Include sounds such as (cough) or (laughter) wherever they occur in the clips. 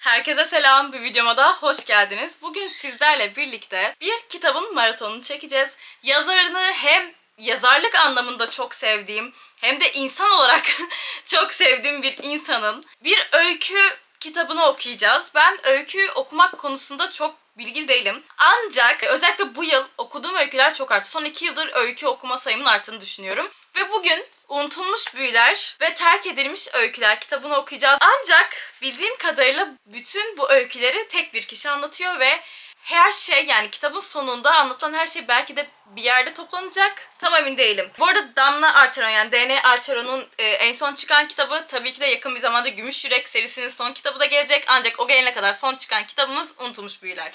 Herkese selam, bir videoma da hoş geldiniz. Bugün sizlerle birlikte bir kitabın maratonunu çekeceğiz. Yazarını hem yazarlık anlamında çok sevdiğim hem de insan olarak (laughs) çok sevdiğim bir insanın bir öykü kitabını okuyacağız. Ben öykü okumak konusunda çok bilgili değilim. Ancak özellikle bu yıl okuduğum öyküler çok arttı. Son iki yıldır öykü okuma sayımın arttığını düşünüyorum. Ve bugün Unutulmuş Büyüler ve Terk Edilmiş Öyküler kitabını okuyacağız. Ancak bildiğim kadarıyla bütün bu öyküleri tek bir kişi anlatıyor ve her şey yani kitabın sonunda anlatılan her şey belki de bir yerde toplanacak. Tam emin değilim. Bu arada Damla Arçeron yani D.N. Arçeron'un e, en son çıkan kitabı tabii ki de yakın bir zamanda Gümüş Yürek serisinin son kitabı da gelecek. Ancak o gelene kadar son çıkan kitabımız Unutulmuş Büyüler.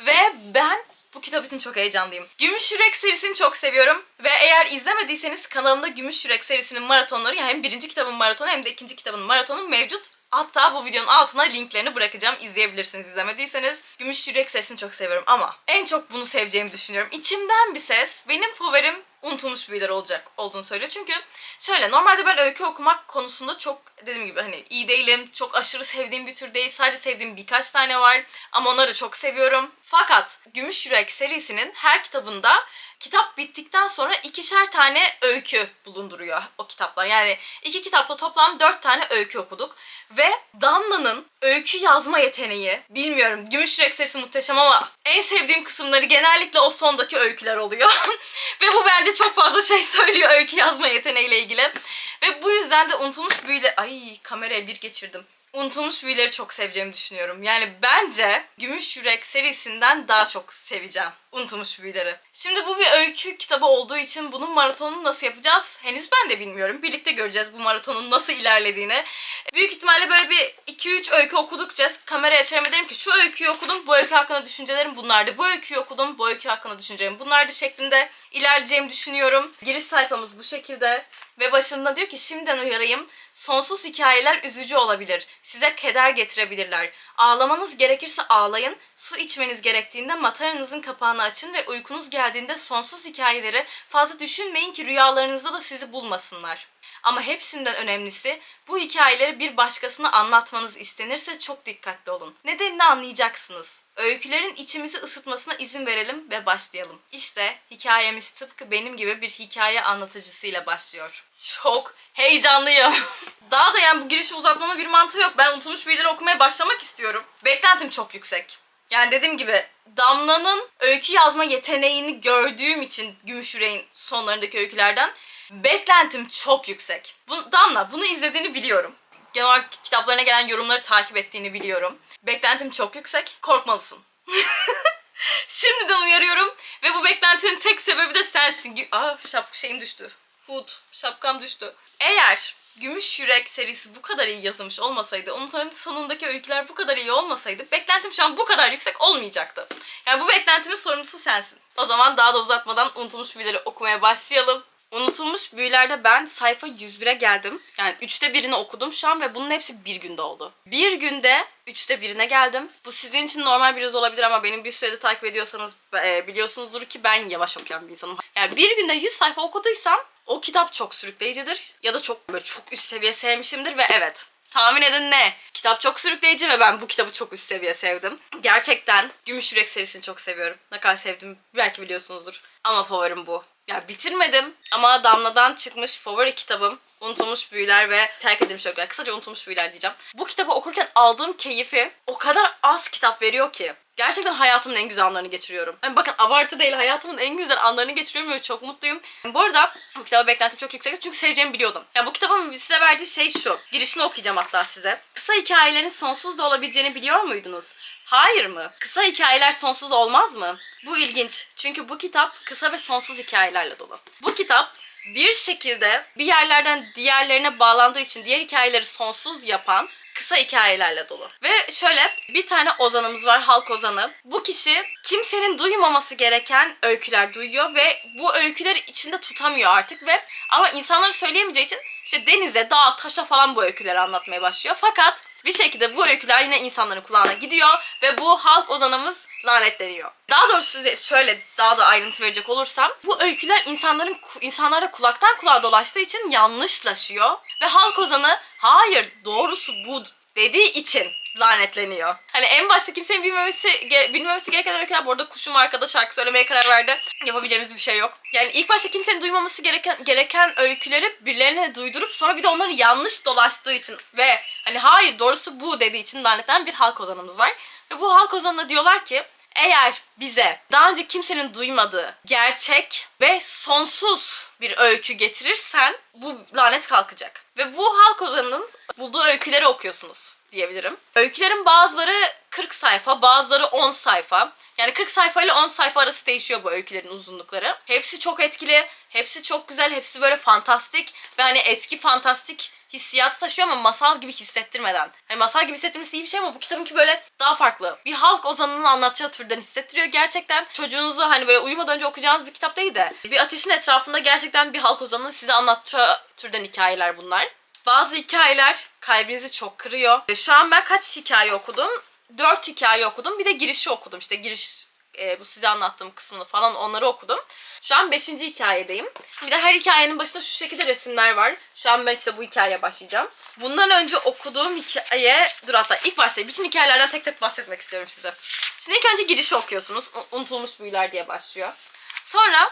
Ve ben bu kitap için çok heyecanlıyım. Gümüş Yürek serisini çok seviyorum. Ve eğer izlemediyseniz kanalımda Gümüş Yürek serisinin maratonları yani hem birinci kitabın maratonu hem de ikinci kitabın maratonu mevcut. Hatta bu videonun altına linklerini bırakacağım. İzleyebilirsiniz izlemediyseniz. Gümüş Yürek serisini çok seviyorum ama en çok bunu seveceğimi düşünüyorum. İçimden bir ses benim favorim unutulmuş büyüler olacak olduğunu söylüyor. Çünkü şöyle normalde ben öykü okumak konusunda çok dediğim gibi hani iyi değilim. Çok aşırı sevdiğim bir tür değil. Sadece sevdiğim birkaç tane var. Ama onları çok seviyorum. Fakat Gümüş Yürek serisinin her kitabında kitap bittikten sonra ikişer tane öykü bulunduruyor o kitaplar. Yani iki kitapta toplam dört tane öykü okuduk. Ve Damla'nın öykü yazma yeteneği, bilmiyorum Gümüş Yürek serisi muhteşem ama en sevdiğim kısımları genellikle o sondaki öyküler oluyor. (laughs) Ve bu bence çok fazla şey (laughs) söylüyor öykü yazma yeteneğiyle ilgili. Ve bu yüzden de unutulmuş büyüle... Ay kameraya bir geçirdim. Unutulmuş büyüleri çok seveceğimi düşünüyorum. Yani bence Gümüş Yürek serisinden daha çok seveceğim unutulmuş büyüleri. Şimdi bu bir öykü kitabı olduğu için bunun maratonunu nasıl yapacağız? Henüz ben de bilmiyorum. Birlikte göreceğiz bu maratonun nasıl ilerlediğini. Büyük ihtimalle böyle bir 2-3 öykü okudukça kameraya ve derim ki şu öyküyü okudum, bu öykü hakkında düşüncelerim bunlardı. Bu öyküyü okudum, bu öykü hakkında düşüncelerim bunlardı şeklinde ilerleyeceğimi düşünüyorum. Giriş sayfamız bu şekilde. Ve başında diyor ki şimdiden uyarayım. Sonsuz hikayeler üzücü olabilir. Size keder getirebilirler. Ağlamanız gerekirse ağlayın. Su içmeniz gerektiğinde mataranızın kapağını açın ve uykunuz geldiğinde sonsuz hikayeleri fazla düşünmeyin ki rüyalarınızda da sizi bulmasınlar. Ama hepsinden önemlisi bu hikayeleri bir başkasına anlatmanız istenirse çok dikkatli olun. Nedenini anlayacaksınız. Öykülerin içimizi ısıtmasına izin verelim ve başlayalım. İşte hikayemiz tıpkı benim gibi bir hikaye anlatıcısıyla başlıyor. Çok heyecanlıyım. (laughs) Daha da yani bu girişi uzatmama bir mantığı yok. Ben unutulmuş büyüleri okumaya başlamak istiyorum. Beklentim çok yüksek. Yani dediğim gibi Damla'nın öykü yazma yeteneğini gördüğüm için Gümüş Yüreğin sonlarındaki öykülerden beklentim çok yüksek. Bu, Damla bunu izlediğini biliyorum. Genel olarak kitaplarına gelen yorumları takip ettiğini biliyorum. Beklentim çok yüksek. Korkmalısın. (laughs) Şimdiden uyarıyorum ve bu beklentinin tek sebebi de sensin. Aa şap şeyim düştü. Hood, şapkam düştü. Eğer Gümüş Yürek serisi bu kadar iyi yazılmış olmasaydı, onun sonundaki öyküler bu kadar iyi olmasaydı, beklentim şu an bu kadar yüksek olmayacaktı. Yani bu beklentimin sorumlusu sensin. O zaman daha da uzatmadan unutulmuş büyüleri okumaya başlayalım. Unutulmuş büyülerde ben sayfa 101'e geldim. Yani üçte birini okudum şu an ve bunun hepsi bir günde oldu. Bir günde üçte birine geldim. Bu sizin için normal bir hız olabilir ama benim bir süredir takip ediyorsanız e, biliyorsunuzdur ki ben yavaş okuyan bir insanım. Yani bir günde 100 sayfa okuduysam o kitap çok sürükleyicidir. Ya da çok böyle çok üst seviye sevmişimdir ve evet Tahmin edin ne? Kitap çok sürükleyici ve ben bu kitabı çok üst seviye sevdim. Gerçekten Gümüş Yürek serisini çok seviyorum. Ne kadar sevdim belki biliyorsunuzdur. Ama favorim bu. Ya bitirmedim ama Damla'dan çıkmış favori kitabım Unutulmuş Büyüler ve Terk Edilmiş Öyküler. Kısaca Unutulmuş Büyüler diyeceğim. Bu kitabı okurken aldığım keyfi o kadar az kitap veriyor ki. Gerçekten hayatımın en güzel anlarını geçiriyorum. Yani bakın abartı değil hayatımın en güzel anlarını geçiriyorum ve çok mutluyum. Bu arada bu kitaba beklentim çok yüksek çünkü seveceğimi biliyordum. Yani bu kitabın size verdiği şey şu. Girişini okuyacağım hatta size. Kısa hikayelerin sonsuz da olabileceğini biliyor muydunuz? Hayır mı? Kısa hikayeler sonsuz olmaz mı? Bu ilginç. Çünkü bu kitap kısa ve sonsuz hikayelerle dolu. Bu kitap bir şekilde bir yerlerden diğerlerine bağlandığı için diğer hikayeleri sonsuz yapan kısa hikayelerle dolu. Ve şöyle bir tane ozanımız var, halk ozanı. Bu kişi kimsenin duymaması gereken öyküler duyuyor ve bu öyküleri içinde tutamıyor artık ve ama insanları söyleyemeyeceği için işte denize, dağa, taşa falan bu öyküleri anlatmaya başlıyor. Fakat bir şekilde bu öyküler yine insanların kulağına gidiyor ve bu halk ozanımız lanetleniyor. Daha doğrusu şöyle daha da ayrıntı verecek olursam bu öyküler insanların insanlarda kulaktan kulağa dolaştığı için yanlışlaşıyor ve halk ozanı hayır doğrusu bu dediği için lanetleniyor. Hani en başta kimsenin bilmemesi, bilmemesi gereken öyküler bu arada kuşum arkada şarkı söylemeye karar verdi. Yapabileceğimiz bir şey yok. Yani ilk başta kimsenin duymaması gereken gereken öyküleri birilerine duydurup sonra bir de onların yanlış dolaştığı için ve hani hayır doğrusu bu dediği için lanetlenen bir halk ozanımız var. Ve bu halk ozanına diyorlar ki eğer bize daha önce kimsenin duymadığı gerçek ve sonsuz bir öykü getirirsen bu lanet kalkacak. Ve bu halk ozanının bulduğu öyküleri okuyorsunuz diyebilirim. Öykülerin bazıları 40 sayfa, bazıları 10 sayfa. Yani 40 sayfa ile 10 sayfa arası değişiyor bu öykülerin uzunlukları. Hepsi çok etkili, hepsi çok güzel, hepsi böyle fantastik ve hani eski fantastik hissiyatı taşıyor ama masal gibi hissettirmeden. Hani masal gibi hissettirmesi iyi bir şey ama bu kitabınki böyle daha farklı. Bir halk ozanının anlatacağı türden hissettiriyor. Gerçekten çocuğunuzu hani böyle uyumadan önce okuyacağınız bir kitap değil de bir ateşin etrafında gerçekten bir halk ozanının size anlatacağı türden hikayeler bunlar. Bazı hikayeler kalbinizi çok kırıyor. E, Şu an ben kaç hikaye okudum? Dört hikaye okudum. Bir de girişi okudum. İşte giriş e, bu size anlattığım kısmını falan onları okudum. Şu an 5. hikayedeyim. Bir de her hikayenin başında şu şekilde resimler var. Şu an ben işte bu hikayeye başlayacağım. Bundan önce okuduğum hikaye... Dur hatta ilk başta bütün hikayelerden tek tek bahsetmek istiyorum size. Şimdi ilk önce girişi okuyorsunuz. Unutulmuş büyüler diye başlıyor. Sonra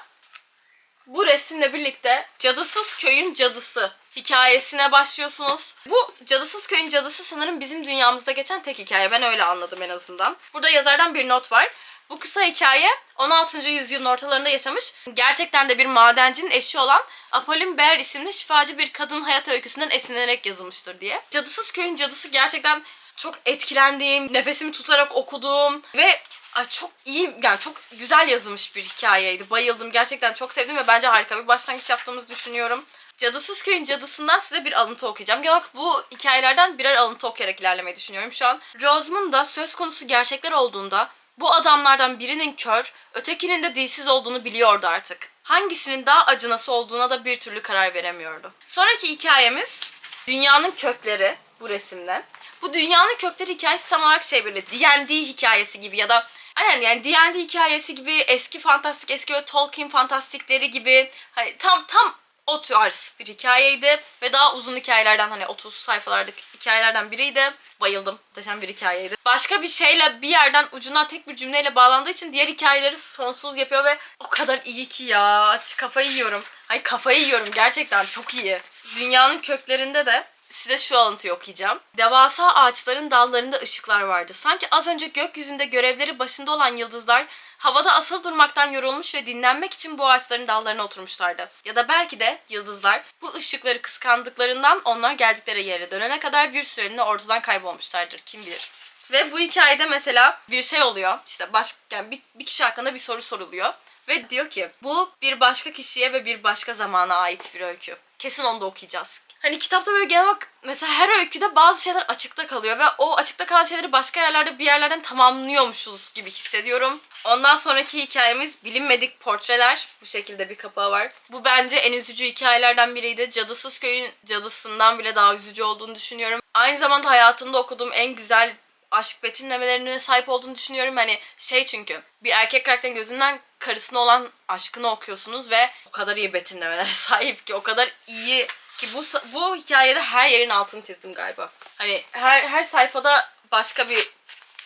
bu resimle birlikte Cadısız Köyün Cadısı hikayesine başlıyorsunuz. Bu Cadısız Köyün Cadısı sanırım bizim dünyamızda geçen tek hikaye. Ben öyle anladım en azından. Burada yazardan bir not var. Bu kısa hikaye 16. yüzyılın ortalarında yaşamış, gerçekten de bir madencinin eşi olan Apollin Bear isimli şifacı bir kadın hayat öyküsünden esinlenerek yazılmıştır diye. Cadısız Köyün Cadısı gerçekten çok etkilendiğim, nefesimi tutarak okuduğum ve Ay çok iyi, yani çok güzel yazılmış bir hikayeydi. Bayıldım. Gerçekten çok sevdim ve bence harika bir başlangıç yaptığımızı düşünüyorum. Cadısız Köyün Cadısından size bir alıntı okuyacağım. Genel olarak bu hikayelerden birer alıntı okuyarak ilerlemeyi düşünüyorum şu an. Rosamund'da söz konusu gerçekler olduğunda bu adamlardan birinin kör, ötekinin de dilsiz olduğunu biliyordu artık. Hangisinin daha acınası olduğuna da bir türlü karar veremiyordu. Sonraki hikayemiz Dünyanın Kökleri bu resimde. Bu Dünyanın Kökleri hikayesi tam olarak şey böyle D&D hikayesi gibi ya da Aynen yani D&D hikayesi gibi eski fantastik, eski ve Tolkien fantastikleri gibi hani tam tam o tarz bir hikayeydi ve daha uzun hikayelerden hani 30 sayfalardaki hikayelerden biriydi. Bayıldım. Muhteşem bir hikayeydi. Başka bir şeyle bir yerden ucuna tek bir cümleyle bağlandığı için diğer hikayeleri sonsuz yapıyor ve o kadar iyi ki ya. Kafayı yiyorum. Ay kafayı yiyorum gerçekten çok iyi. Dünyanın köklerinde de Size şu alıntıyı okuyacağım. Devasa ağaçların dallarında ışıklar vardı. Sanki az önce gökyüzünde görevleri başında olan yıldızlar havada asıl durmaktan yorulmuş ve dinlenmek için bu ağaçların dallarına oturmuşlardı. Ya da belki de yıldızlar bu ışıkları kıskandıklarından onlar geldikleri yere dönene kadar bir süreliğine ortadan kaybolmuşlardır. Kim bilir. Ve bu hikayede mesela bir şey oluyor. İşte baş, yani bir, bir kişi hakkında bir soru soruluyor. Ve diyor ki bu bir başka kişiye ve bir başka zamana ait bir öykü. Kesin onu da okuyacağız. Hani kitapta böyle genel olarak mesela her öyküde bazı şeyler açıkta kalıyor ve o açıkta kalan şeyleri başka yerlerde bir yerlerden tamamlıyormuşuz gibi hissediyorum. Ondan sonraki hikayemiz bilinmedik portreler. Bu şekilde bir kapağı var. Bu bence en üzücü hikayelerden biriydi. Cadısız Köyün cadısından bile daha üzücü olduğunu düşünüyorum. Aynı zamanda hayatımda okuduğum en güzel aşk betimlemelerine sahip olduğunu düşünüyorum. Hani şey çünkü bir erkek karakterin gözünden karısına olan aşkını okuyorsunuz ve o kadar iyi betimlemelere (laughs) sahip ki o kadar iyi ki bu bu hikayede her yerin altını çizdim galiba. Hani her her sayfada başka bir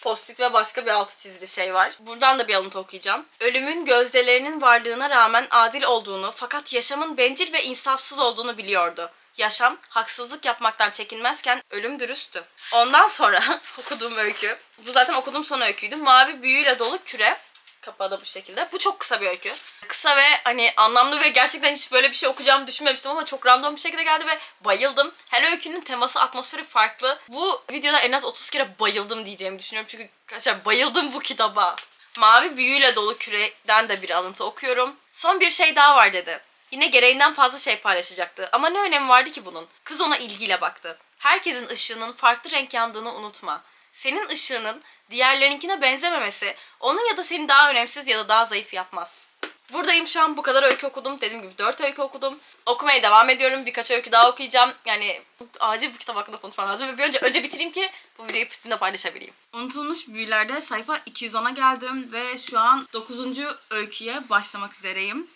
Post-it ve başka bir altı çizili şey var. Buradan da bir alıntı okuyacağım. Ölümün gözdelerinin varlığına rağmen adil olduğunu fakat yaşamın bencil ve insafsız olduğunu biliyordu. Yaşam haksızlık yapmaktan çekinmezken ölüm dürüsttü. Ondan sonra (laughs) okuduğum öykü, bu zaten okuduğum son öyküydü. Mavi büyüyle dolu küre. Kapağı da bu şekilde. Bu çok kısa bir öykü. Kısa ve hani anlamlı ve gerçekten hiç böyle bir şey okuyacağımı düşünmemiştim ama çok random bir şekilde geldi ve bayıldım. Her öykünün teması, atmosferi farklı. Bu videoda en az 30 kere bayıldım diyeceğimi düşünüyorum. Çünkü arkadaşlar bayıldım bu kitaba. Mavi büyüyle dolu küreden de bir alıntı okuyorum. Son bir şey daha var dedi. Yine gereğinden fazla şey paylaşacaktı. Ama ne önemi vardı ki bunun? Kız ona ilgiyle baktı. Herkesin ışığının farklı renk yandığını unutma. Senin ışığının diğerlerinkine benzememesi onu ya da seni daha önemsiz ya da daha zayıf yapmaz. Buradayım şu an bu kadar öykü okudum. Dediğim gibi 4 öykü okudum. Okumaya devam ediyorum. Birkaç öykü daha okuyacağım. Yani acil bu kitap hakkında konuşmam lazım. Ve bir önce, önce bitireyim ki bu videoyu sizinle paylaşabileyim. Unutulmuş büyülerde sayfa 210'a geldim ve şu an 9. öyküye başlamak üzereyim.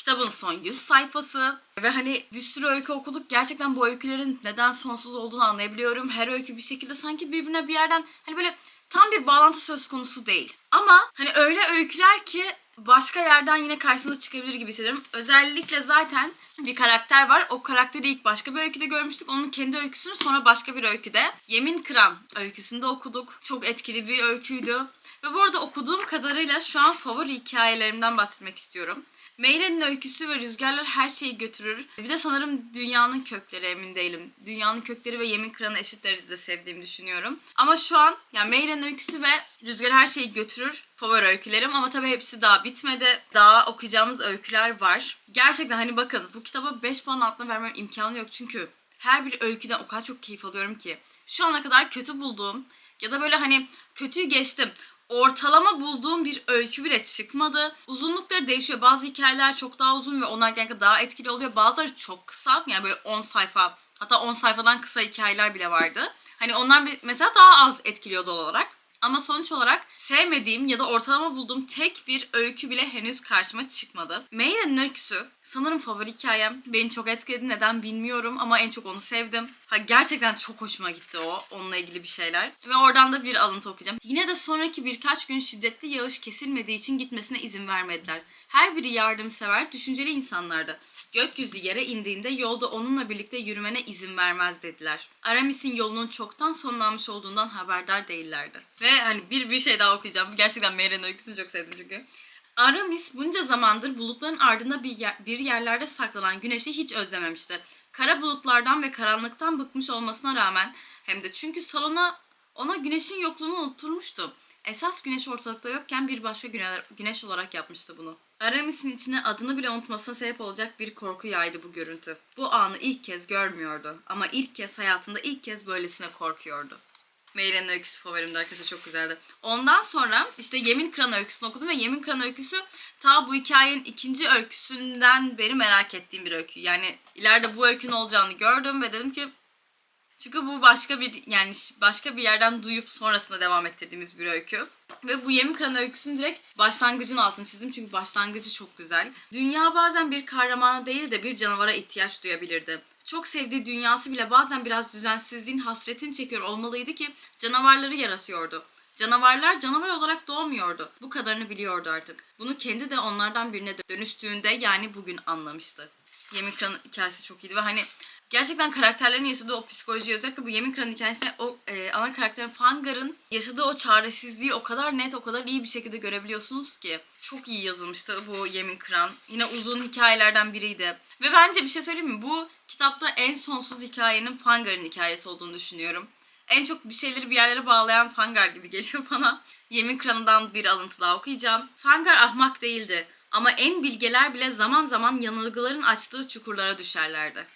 Kitabın son 100 sayfası ve hani bir sürü öykü okuduk. Gerçekten bu öykülerin neden sonsuz olduğunu anlayabiliyorum. Her öykü bir şekilde sanki birbirine bir yerden hani böyle tam bir bağlantı söz konusu değil. Ama hani öyle öyküler ki başka yerden yine karşınıza çıkabilir gibi hissediyorum. Özellikle zaten bir karakter var. O karakteri ilk başka bir öyküde görmüştük. Onun kendi öyküsünü sonra başka bir öyküde. Yemin Kıran öyküsünde okuduk. Çok etkili bir öyküydü. Ve bu arada okuduğum kadarıyla şu an favori hikayelerimden bahsetmek istiyorum. Meyre'nin öyküsü ve rüzgarlar her şeyi götürür. Bir de sanırım dünyanın kökleri emin değilim. Dünyanın kökleri ve yemin kıranı eşit derecede sevdiğimi düşünüyorum. Ama şu an yani Meyre'nin öyküsü ve rüzgar her şeyi götürür favori öykülerim. Ama tabii hepsi daha bitmedi. Daha okuyacağımız öyküler var. Gerçekten hani bakın bu kitaba 5 puan altına vermem imkanı yok. Çünkü her bir öyküden o kadar çok keyif alıyorum ki. Şu ana kadar kötü bulduğum ya da böyle hani kötüyü geçtim ortalama bulduğum bir öykü bile çıkmadı. Uzunlukları değişiyor. Bazı hikayeler çok daha uzun ve onlar genellikle daha etkili oluyor. Bazıları çok kısa. Yani böyle 10 sayfa hatta 10 sayfadan kısa hikayeler bile vardı. Hani onlar mesela daha az etkiliyor doğal olarak. Ama sonuç olarak sevmediğim ya da ortalama bulduğum tek bir öykü bile henüz karşıma çıkmadı. Meyre'nin öyküsü sanırım favori hikayem. Beni çok etkiledi neden bilmiyorum ama en çok onu sevdim. Ha, gerçekten çok hoşuma gitti o onunla ilgili bir şeyler. Ve oradan da bir alıntı okuyacağım. Yine de sonraki birkaç gün şiddetli yağış kesilmediği için gitmesine izin vermediler. Her biri yardımsever, düşünceli insanlardı. Gökyüzü yere indiğinde yolda onunla birlikte yürümene izin vermez dediler. Aramis'in yolunun çoktan sonlanmış olduğundan haberdar değillerdi. Ve hani bir bir şey daha okuyacağım. Gerçekten Meyre'nin öyküsünü çok sevdim çünkü. Aramis bunca zamandır bulutların ardında bir, yer- bir yerlerde saklanan güneşi hiç özlememişti. Kara bulutlardan ve karanlıktan bıkmış olmasına rağmen hem de çünkü salona ona güneşin yokluğunu unutturmuştu. Esas güneş ortalıkta yokken bir başka güne- güneş olarak yapmıştı bunu. Aramis'in içine adını bile unutmasına sebep olacak bir korku yaydı bu görüntü. Bu anı ilk kez görmüyordu ama ilk kez hayatında ilk kez böylesine korkuyordu. Meyre'nin öyküsü favorimdi arkadaşlar çok güzeldi. Ondan sonra işte Yemin Kıran öyküsünü okudum ve Yemin Kıran öyküsü ta bu hikayenin ikinci öyküsünden beri merak ettiğim bir öykü. Yani ileride bu öykünün olacağını gördüm ve dedim ki çünkü bu başka bir yani başka bir yerden duyup sonrasında devam ettirdiğimiz bir öykü. Ve bu Yemin Kıran öyküsünün direkt başlangıcın altını çizdim çünkü başlangıcı çok güzel. Dünya bazen bir kahramana değil de bir canavara ihtiyaç duyabilirdi. Çok sevdiği dünyası bile bazen biraz düzensizliğin hasretini çekiyor olmalıydı ki canavarları yaratıyordu. Canavarlar canavar olarak doğmuyordu. Bu kadarını biliyordu artık. Bunu kendi de onlardan birine dönüştüğünde yani bugün anlamıştı. Yemin Kıran hikayesi çok iyiydi ve hani gerçekten karakterlerin yaşadığı o psikoloji özellikle bu Yemin Kıran hikayesinde o e, ana karakterin Fangar'ın yaşadığı o çaresizliği o kadar net, o kadar iyi bir şekilde görebiliyorsunuz ki. Çok iyi yazılmıştı bu Yemin Kıran. Yine uzun hikayelerden biriydi. Ve bence bir şey söyleyeyim mi? Bu kitapta en sonsuz hikayenin Fangar'ın hikayesi olduğunu düşünüyorum. En çok bir şeyleri bir yerlere bağlayan Fangar gibi geliyor (laughs) bana. Yemin Kıran'dan bir alıntı daha okuyacağım. Fangar ahmak değildi. Ama en bilgeler bile zaman zaman yanılgıların açtığı çukurlara düşerlerdi.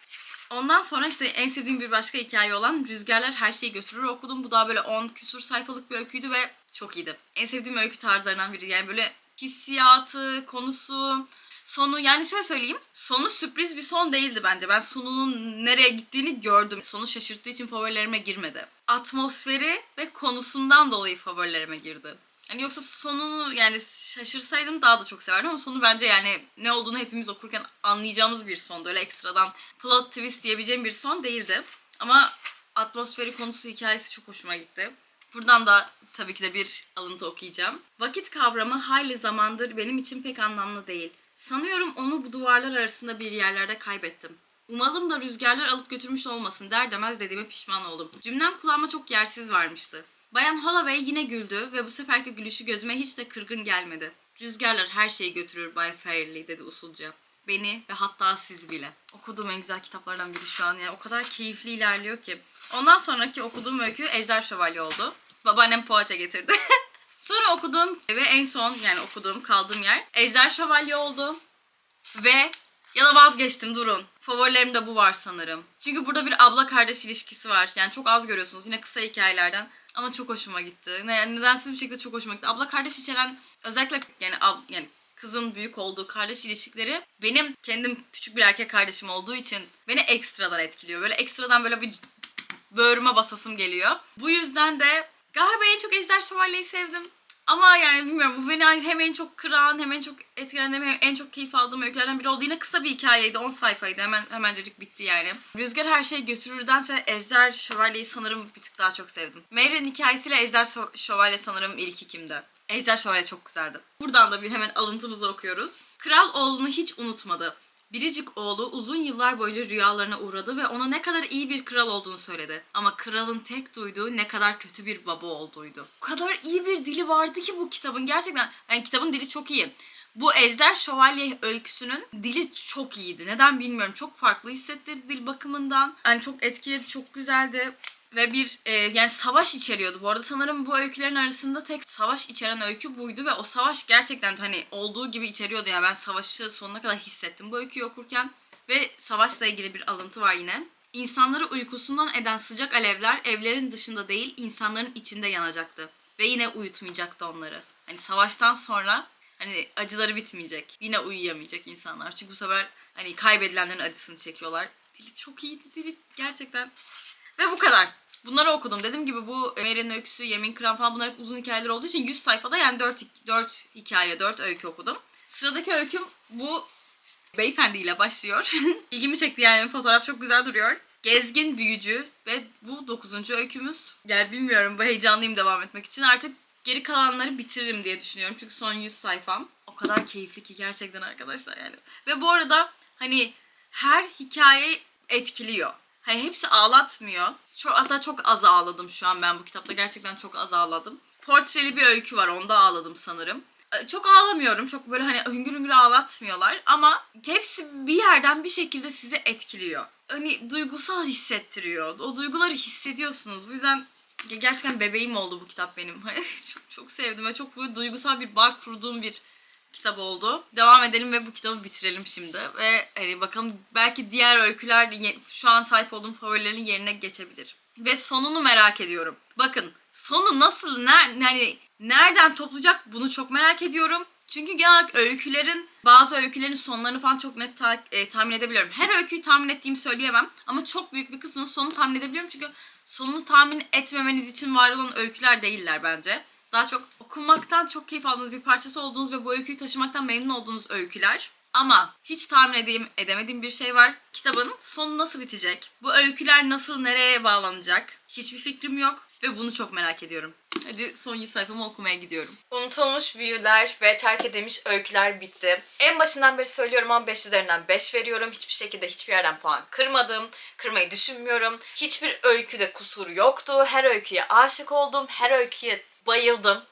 Ondan sonra işte en sevdiğim bir başka hikaye olan Rüzgarlar Her Şeyi Götürür okudum. Bu daha böyle 10 küsur sayfalık bir öyküydü ve çok iyiydi. En sevdiğim öykü tarzlarından biri. Yani böyle hissiyatı, konusu, sonu yani şöyle söyleyeyim. Sonu sürpriz bir son değildi bence. Ben sonunun nereye gittiğini gördüm. Sonu şaşırttığı için favorilerime girmedi. Atmosferi ve konusundan dolayı favorilerime girdi. Yani yoksa sonunu yani şaşırsaydım daha da çok severdim ama sonu bence yani ne olduğunu hepimiz okurken anlayacağımız bir sondu. Öyle ekstradan plot twist diyebileceğim bir son değildi. Ama atmosferi konusu hikayesi çok hoşuma gitti. Buradan da tabii ki de bir alıntı okuyacağım. Vakit kavramı hayli zamandır benim için pek anlamlı değil. Sanıyorum onu bu duvarlar arasında bir yerlerde kaybettim. Umalım da rüzgarlar alıp götürmüş olmasın der demez dediğime pişman oldum. Cümlem kulağıma çok yersiz varmıştı. Bayan Holloway yine güldü ve bu seferki gülüşü gözüme hiç de kırgın gelmedi. Rüzgarlar her şeyi götürür Bay Fairley dedi usulca. Beni ve hatta siz bile. Okuduğum en güzel kitaplardan biri şu an yani o kadar keyifli ilerliyor ki. Ondan sonraki okuduğum öykü Ejder Şövalye oldu. Babaannem poğaça getirdi. (laughs) Sonra okuduğum ve en son yani okuduğum kaldığım yer Ejder Şövalye oldu. Ve ya da vazgeçtim durun. Favorilerimde bu var sanırım. Çünkü burada bir abla kardeş ilişkisi var. Yani çok az görüyorsunuz yine kısa hikayelerden. Ama çok hoşuma gitti. Ne, nedensiz bir şekilde çok hoşuma gitti. Abla kardeş içeren özellikle yani ab, yani kızın büyük olduğu kardeş ilişkileri benim kendim küçük bir erkek kardeşim olduğu için beni ekstradan etkiliyor. Böyle ekstradan böyle bir böğrüme basasım geliyor. Bu yüzden de galiba en çok Ejder Şövalye'yi sevdim. Ama yani bilmiyorum bu beni hem en çok kıran hem en çok etkilen hem en çok keyif aldığım öykülerden biri oldu. Yine kısa bir hikayeydi 10 sayfaydı hemen hemencecik bitti yani. Rüzgar her şeyi götürürdense Ejder Şövalye'yi sanırım bir tık daha çok sevdim. Mary'nin hikayesiyle Ejder Şö- Şövalye sanırım ilk ikimde. Ejder Şövalye çok güzeldi. Buradan da bir hemen alıntımızı okuyoruz. Kral oğlunu hiç unutmadı. Biricik oğlu uzun yıllar boyunca rüyalarına uğradı ve ona ne kadar iyi bir kral olduğunu söyledi. Ama kralın tek duyduğu ne kadar kötü bir baba olduğuydu. O kadar iyi bir dili vardı ki bu kitabın gerçekten. Yani kitabın dili çok iyi. Bu Ejder Şövalye öyküsünün dili çok iyiydi. Neden bilmiyorum. Çok farklı hissettirdi dil bakımından. Yani çok etkiledi, çok güzeldi. Ve bir e, yani savaş içeriyordu. Bu arada sanırım bu öykülerin arasında tek savaş içeren öykü buydu ve o savaş gerçekten hani olduğu gibi içeriyordu. Yani ben savaşı sonuna kadar hissettim bu öyküyü okurken. Ve savaşla ilgili bir alıntı var yine. İnsanları uykusundan eden sıcak alevler evlerin dışında değil insanların içinde yanacaktı. Ve yine uyutmayacaktı onları. Hani savaştan sonra hani acıları bitmeyecek. Yine uyuyamayacak insanlar. Çünkü bu sefer hani kaybedilenlerin acısını çekiyorlar. Dili çok iyiydi. Dili gerçekten ve bu kadar. Bunları okudum. Dediğim gibi bu Mary'nin öyküsü, Yemin Kıran falan bunlar hep uzun hikayeler olduğu için 100 sayfada yani 4, 4 hikaye, 4 öykü okudum. Sıradaki öyküm bu beyefendiyle başlıyor. (laughs) İlgimi çekti yani fotoğraf çok güzel duruyor. Gezgin Büyücü ve bu 9. öykümüz. Yani bilmiyorum bu heyecanlıyım devam etmek için. Artık geri kalanları bitiririm diye düşünüyorum. Çünkü son 100 sayfam. O kadar keyifli ki gerçekten arkadaşlar yani. Ve bu arada hani her hikaye etkiliyor. Hani hepsi ağlatmıyor. Çok, hatta çok az ağladım şu an ben bu kitapta. Gerçekten çok az ağladım. Portreli bir öykü var. Onda ağladım sanırım. Ee, Çok ağlamıyorum. Çok böyle hani hüngür hüngür ağlatmıyorlar. Ama hepsi bir yerden bir şekilde sizi etkiliyor. Hani duygusal hissettiriyor. O duyguları hissediyorsunuz. Bu yüzden ge- gerçekten bebeğim oldu bu kitap benim. (laughs) çok, çok sevdim ve çok böyle duygusal bir bağ kurduğum bir kitap oldu. Devam edelim ve bu kitabı bitirelim şimdi. Ve hani bakalım belki diğer öyküler şu an sahip olduğum favorilerin yerine geçebilir. Ve sonunu merak ediyorum. Bakın sonu nasıl, ner, yani nereden toplayacak bunu çok merak ediyorum. Çünkü genel öykülerin, bazı öykülerin sonlarını falan çok net ta- e, tahmin edebiliyorum. Her öyküyü tahmin ettiğimi söyleyemem ama çok büyük bir kısmının sonunu tahmin edebiliyorum. Çünkü sonunu tahmin etmemeniz için var olan öyküler değiller bence. Daha çok okumaktan çok keyif aldığınız bir parçası olduğunuz ve bu öyküyü taşımaktan memnun olduğunuz öyküler. Ama hiç tahmin edeyim, edemediğim bir şey var. Kitabın sonu nasıl bitecek? Bu öyküler nasıl, nereye bağlanacak? Hiçbir fikrim yok ve bunu çok merak ediyorum. Hadi son 100 sayfamı okumaya gidiyorum. Unutulmuş büyüler ve terk edilmiş öyküler bitti. En başından beri söylüyorum ama 5 üzerinden 5 veriyorum. Hiçbir şekilde hiçbir yerden puan kırmadım. Kırmayı düşünmüyorum. Hiçbir öyküde kusur yoktu. Her öyküye aşık oldum. Her öyküye bayıldım.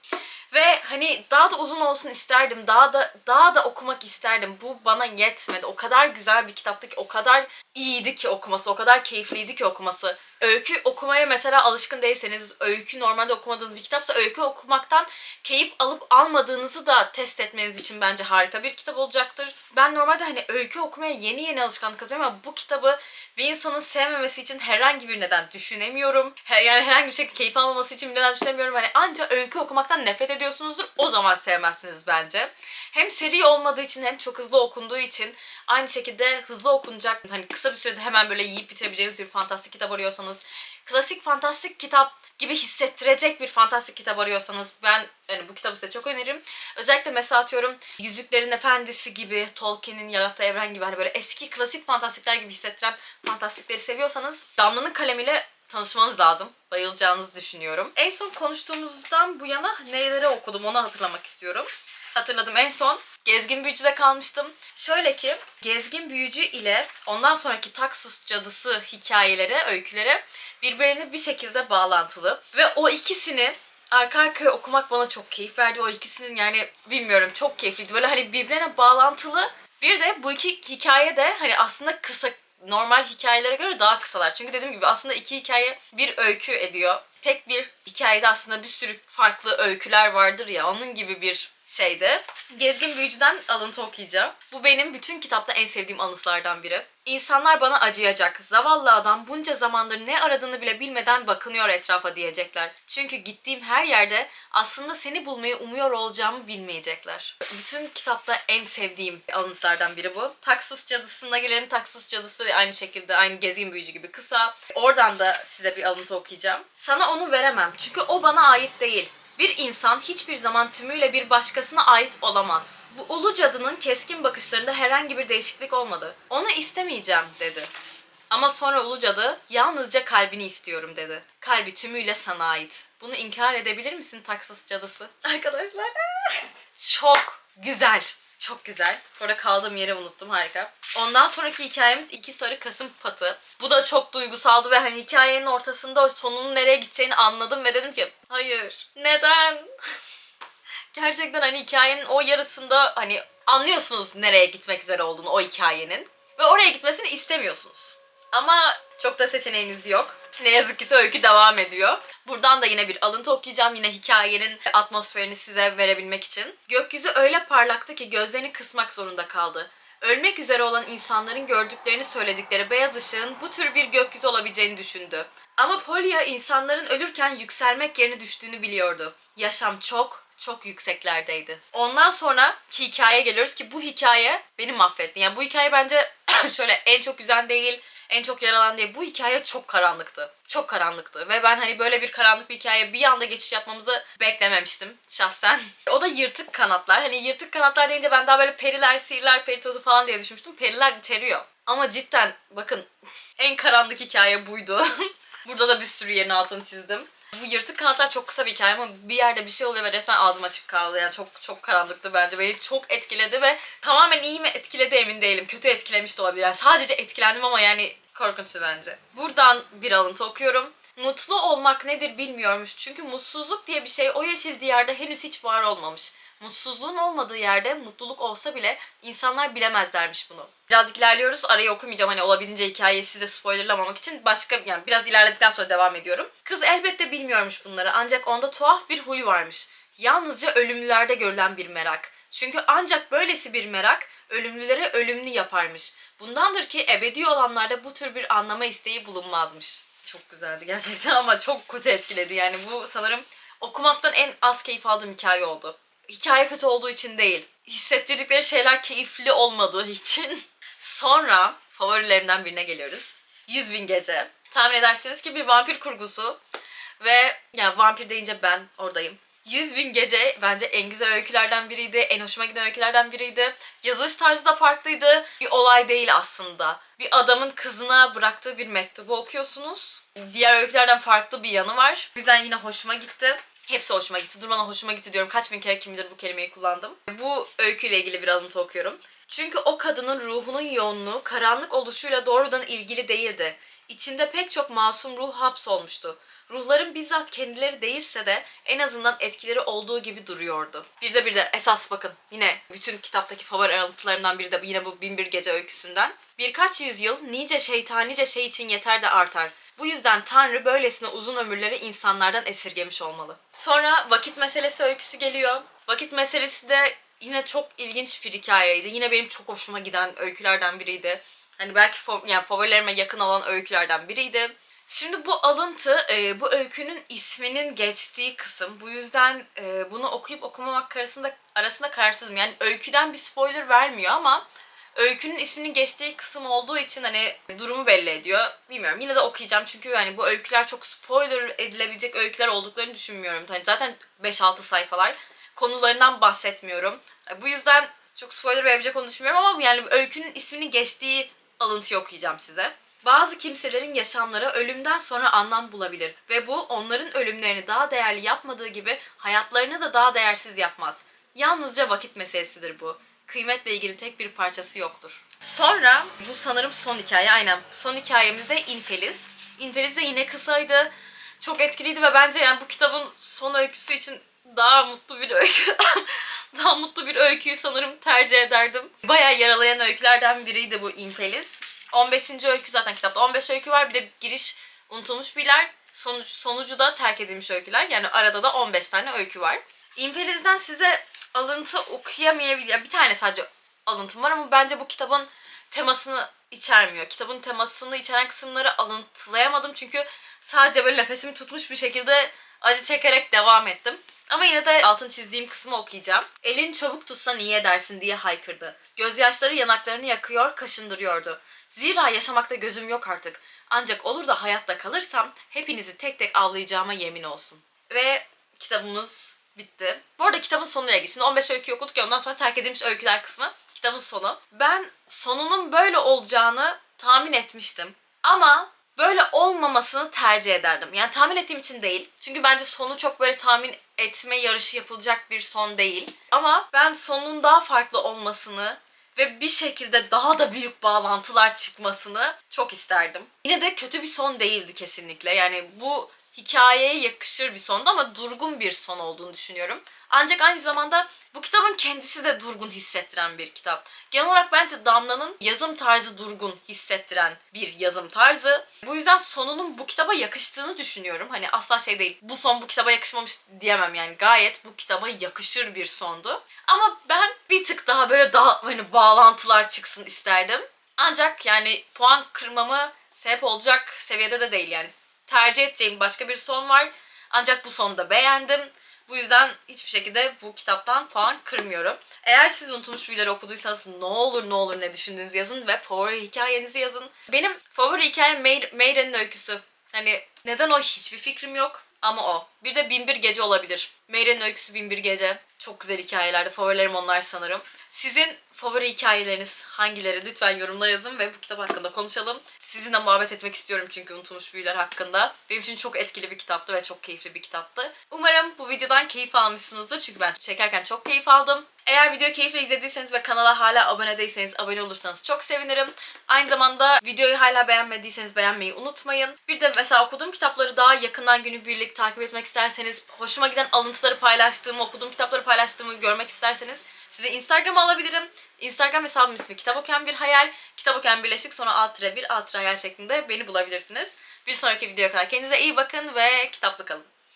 Ve hani daha da uzun olsun isterdim. Daha da daha da okumak isterdim. Bu bana yetmedi. O kadar güzel bir kitaptı ki, o kadar iyiydi ki okuması, o kadar keyifliydi ki okuması. Öykü okumaya mesela alışkın değilseniz, öykü normalde okumadığınız bir kitapsa öykü okumaktan keyif alıp almadığınızı da test etmeniz için bence harika bir kitap olacaktır. Ben normalde hani öykü okumaya yeni yeni alışkanlık kazanıyorum ama bu kitabı bir insanın sevmemesi için herhangi bir neden düşünemiyorum. Yani herhangi bir şekilde keyif almaması için bir neden düşünemiyorum. Hani ancak öykü okumaktan nefret ediyorsunuzdur. O zaman sevmezsiniz bence. Hem seri olmadığı için hem çok hızlı okunduğu için aynı şekilde hızlı okunacak hani kısa bir sürede hemen böyle yiyip bitirebileceğiniz bir fantastik kitap arıyorsanız klasik fantastik kitap gibi hissettirecek bir fantastik kitap arıyorsanız ben yani bu kitabı size çok öneririm. Özellikle mesela atıyorum Yüzüklerin Efendisi gibi Tolkien'in yarattığı evren gibi hani böyle eski klasik fantastikler gibi hissettiren fantastikleri seviyorsanız Damla'nın kalemiyle tanışmanız lazım. Bayılacağınızı düşünüyorum. En son konuştuğumuzdan bu yana neleri okudum onu hatırlamak istiyorum. Hatırladım en son Gezgin Büyücü'de kalmıştım. Şöyle ki Gezgin Büyücü ile ondan sonraki Taksus Cadısı hikayeleri, öyküleri birbirine bir şekilde bağlantılı. Ve o ikisini arka arkaya okumak bana çok keyif verdi. O ikisinin yani bilmiyorum çok keyifliydi. Böyle hani birbirine bağlantılı. Bir de bu iki hikaye de hani aslında kısa normal hikayelere göre daha kısalar. Çünkü dediğim gibi aslında iki hikaye bir öykü ediyor. Tek bir hikayede aslında bir sürü farklı öyküler vardır ya onun gibi bir şeydir. Gezgin Büyücü'den alıntı okuyacağım. Bu benim bütün kitapta en sevdiğim anıtlardan biri. İnsanlar bana acıyacak. Zavallı adam bunca zamandır ne aradığını bile bilmeden bakınıyor etrafa diyecekler. Çünkü gittiğim her yerde aslında seni bulmayı umuyor olacağımı bilmeyecekler. Bütün kitapta en sevdiğim alıntılardan biri bu. Taksus Cadısı'na gelelim. Taksus Cadısı aynı şekilde aynı Gezgin Büyücü gibi kısa. Oradan da size bir alıntı okuyacağım. Sana onu veremem çünkü o bana ait değil. Bir insan hiçbir zaman tümüyle bir başkasına ait olamaz. Bu ulu cadının keskin bakışlarında herhangi bir değişiklik olmadı. Onu istemeyeceğim dedi. Ama sonra ulu cadı yalnızca kalbini istiyorum dedi. Kalbi tümüyle sana ait. Bunu inkar edebilir misin Taksus cadısı? (laughs) Arkadaşlar (laughs) çok güzel. Çok güzel. Orada kaldığım yeri unuttum harika. Ondan sonraki hikayemiz iki sarı kasım patı. Bu da çok duygusaldı ve hani hikayenin ortasında o sonunun nereye gideceğini anladım ve dedim ki hayır. Neden? (laughs) Gerçekten hani hikayenin o yarısında hani anlıyorsunuz nereye gitmek üzere olduğunu o hikayenin. Ve oraya gitmesini istemiyorsunuz. Ama çok da seçeneğiniz yok. Ne yazık ki öykü devam ediyor. Buradan da yine bir alıntı okuyacağım. Yine hikayenin atmosferini size verebilmek için. Gökyüzü öyle parlaktı ki gözlerini kısmak zorunda kaldı. Ölmek üzere olan insanların gördüklerini söyledikleri beyaz ışığın bu tür bir gökyüzü olabileceğini düşündü. Ama Polya insanların ölürken yükselmek yerine düştüğünü biliyordu. Yaşam çok çok yükseklerdeydi. Ondan sonra ki hikayeye geliyoruz ki bu hikaye beni mahvetti. Yani bu hikaye bence (clears throat) şöyle en çok üzen değil, en çok yaralan değil. Bu hikaye çok karanlıktı. Çok karanlıktı. Ve ben hani böyle bir karanlık bir hikaye bir anda geçiş yapmamızı beklememiştim şahsen. O da yırtık kanatlar. Hani yırtık kanatlar deyince ben daha böyle periler, sihirler, peri tozu falan diye düşünmüştüm. Periler içeriyor. Ama cidden bakın en karanlık hikaye buydu. (laughs) Burada da bir sürü yerin altını çizdim. Bu yırtık kanatlar çok kısa bir hikaye ama bir yerde bir şey oluyor ve resmen ağzım açık kaldı. Yani çok çok karanlıktı bence. Beni çok etkiledi ve tamamen iyi mi etkiledi emin değilim. Kötü etkilemiş de olabilir. Yani sadece etkilendim ama yani korkunçtu bence. Buradan bir alıntı okuyorum. Mutlu olmak nedir bilmiyormuş. Çünkü mutsuzluk diye bir şey o yeşil diyarda henüz hiç var olmamış. Mutsuzluğun olmadığı yerde mutluluk olsa bile insanlar bilemezlermiş bunu. Birazcık ilerliyoruz. Arayı okumayacağım hani olabildiğince hikayeyi size spoilerlamamak için başka yani biraz ilerledikten sonra devam ediyorum. Kız elbette bilmiyormuş bunları ancak onda tuhaf bir huy varmış. Yalnızca ölümlülerde görülen bir merak. Çünkü ancak böylesi bir merak ölümlüleri ölümlü yaparmış. Bundandır ki ebedi olanlarda bu tür bir anlama isteği bulunmazmış. Çok güzeldi gerçekten (laughs) ama çok kötü etkiledi. Yani bu sanırım okumaktan en az keyif aldığım hikaye oldu. Hikaye kötü olduğu için değil. Hissettirdikleri şeyler keyifli olmadığı için. (laughs) Sonra favorilerimden birine geliyoruz. 100 bin gece. Tahmin edersiniz ki bir vampir kurgusu. Ve yani vampir deyince ben oradayım. 100 bin gece bence en güzel öykülerden biriydi. En hoşuma giden öykülerden biriydi. Yazılış tarzı da farklıydı. Bir olay değil aslında. Bir adamın kızına bıraktığı bir mektubu okuyorsunuz. Diğer öykülerden farklı bir yanı var. O yüzden yine hoşuma gitti. Hepsi hoşuma gitti. Durmadan hoşuma gitti diyorum. Kaç bin kere kim bilir bu kelimeyi kullandım. Bu öyküyle ilgili bir alıntı okuyorum. Çünkü o kadının ruhunun yoğunluğu karanlık oluşuyla doğrudan ilgili değildi. İçinde pek çok masum ruh hapsolmuştu. Ruhların bizzat kendileri değilse de en azından etkileri olduğu gibi duruyordu. Bir de bir de esas bakın yine bütün kitaptaki favori alıntılarından biri de yine bu Binbir Gece öyküsünden. Birkaç yüzyıl nice şeytanice şey için yeter de artar. Bu yüzden Tanrı böylesine uzun ömürleri insanlardan esirgemiş olmalı. Sonra vakit meselesi öyküsü geliyor. Vakit meselesi de yine çok ilginç bir hikayeydi. Yine benim çok hoşuma giden öykülerden biriydi. Hani belki fa- yani favorilerime yakın olan öykülerden biriydi. Şimdi bu alıntı e, bu öykünün isminin geçtiği kısım. Bu yüzden e, bunu okuyup okumamak arasında arasında kararsızım. Yani öyküden bir spoiler vermiyor ama öykünün isminin geçtiği kısım olduğu için hani durumu belli ediyor. Bilmiyorum yine de okuyacağım çünkü hani bu öyküler çok spoiler edilebilecek öyküler olduklarını düşünmüyorum. Hani zaten 5-6 sayfalar. Konularından bahsetmiyorum. Bu yüzden çok spoiler verebilecek onu düşünmüyorum ama yani öykünün isminin geçtiği alıntıyı okuyacağım size. Bazı kimselerin yaşamları ölümden sonra anlam bulabilir ve bu onların ölümlerini daha değerli yapmadığı gibi hayatlarını da daha değersiz yapmaz. Yalnızca vakit meselesidir bu. Kıymetle ilgili tek bir parçası yoktur. Sonra bu sanırım son hikaye aynen. Son hikayemiz de İnfeliz. İnfeliz de yine kısaydı. Çok etkiliydi ve bence yani bu kitabın son öyküsü için daha mutlu bir öykü. (laughs) daha mutlu bir öyküyü sanırım tercih ederdim. Bayağı yaralayan öykülerden biriydi bu İnfeliz. 15. öykü zaten kitapta 15 öykü var. Bir de giriş unutulmuş birler. Sonuç, sonucu da terk edilmiş öyküler. Yani arada da 15 tane öykü var. İnfeliz'den size alıntı okuyamayabilir. Bir tane sadece alıntım var ama bence bu kitabın temasını içermiyor. Kitabın temasını içeren kısımları alıntılayamadım çünkü sadece böyle nefesimi tutmuş bir şekilde acı çekerek devam ettim. Ama yine de altın çizdiğim kısmı okuyacağım. Elin çabuk tutsan iyi edersin diye haykırdı. Gözyaşları yanaklarını yakıyor, kaşındırıyordu. Zira yaşamakta gözüm yok artık. Ancak olur da hayatta kalırsam hepinizi tek tek avlayacağıma yemin olsun. Ve kitabımız bitti. Bu arada kitabın sonuna. Şimdi 15 öykü okuduk ya ondan sonra terk edilmiş öyküler kısmı. Kitabın sonu. Ben sonunun böyle olacağını tahmin etmiştim. Ama böyle olmamasını tercih ederdim. Yani tahmin ettiğim için değil. Çünkü bence sonu çok böyle tahmin etme yarışı yapılacak bir son değil. Ama ben sonun daha farklı olmasını ve bir şekilde daha da büyük bağlantılar çıkmasını çok isterdim. Yine de kötü bir son değildi kesinlikle. Yani bu hikayeye yakışır bir sondu ama durgun bir son olduğunu düşünüyorum. Ancak aynı zamanda bu kitabın kendisi de durgun hissettiren bir kitap. Genel olarak bence Damla'nın yazım tarzı durgun hissettiren bir yazım tarzı. Bu yüzden sonunun bu kitaba yakıştığını düşünüyorum. Hani asla şey değil. Bu son bu kitaba yakışmamış diyemem yani. Gayet bu kitaba yakışır bir sondu. Ama ben bir tık daha böyle daha hani bağlantılar çıksın isterdim. Ancak yani puan kırmamı sebep olacak seviyede de değil yani. Tercih edeceğim başka bir son var. Ancak bu sonu da beğendim. Bu yüzden hiçbir şekilde bu kitaptan puan kırmıyorum. Eğer siz Unutulmuş Büyüleri okuduysanız ne olur ne olur ne düşündüğünüzü yazın ve favori hikayenizi yazın. Benim favori hikayem Meyre'nin öyküsü. Hani neden o hiçbir fikrim yok ama o. Bir de Binbir Gece olabilir. Meyre'nin öyküsü Binbir Gece. Çok güzel hikayelerdi. Favorilerim onlar sanırım. Sizin favori hikayeleriniz hangileri? Lütfen yorumlara yazın ve bu kitap hakkında konuşalım. Sizinle muhabbet etmek istiyorum çünkü Unutulmuş Büyüler hakkında. Benim için çok etkili bir kitaptı ve çok keyifli bir kitaptı. Umarım bu videodan keyif almışsınızdır çünkü ben çekerken çok keyif aldım. Eğer videoyu keyifle izlediyseniz ve kanala hala abone değilseniz abone olursanız çok sevinirim. Aynı zamanda videoyu hala beğenmediyseniz beğenmeyi unutmayın. Bir de mesela okuduğum kitapları daha yakından günübirlik takip etmek isterseniz, hoşuma giden alıntıları paylaştığımı, okuduğum kitapları paylaştığımı görmek isterseniz size Instagram'a alabilirim. Instagram hesabım ismi Kitap Okuyan Bir Hayal. Kitap Okuyan Birleşik sonra alt tire bir alt tire hayal şeklinde beni bulabilirsiniz. Bir sonraki videoya kadar kendinize iyi bakın ve kitaplı kalın.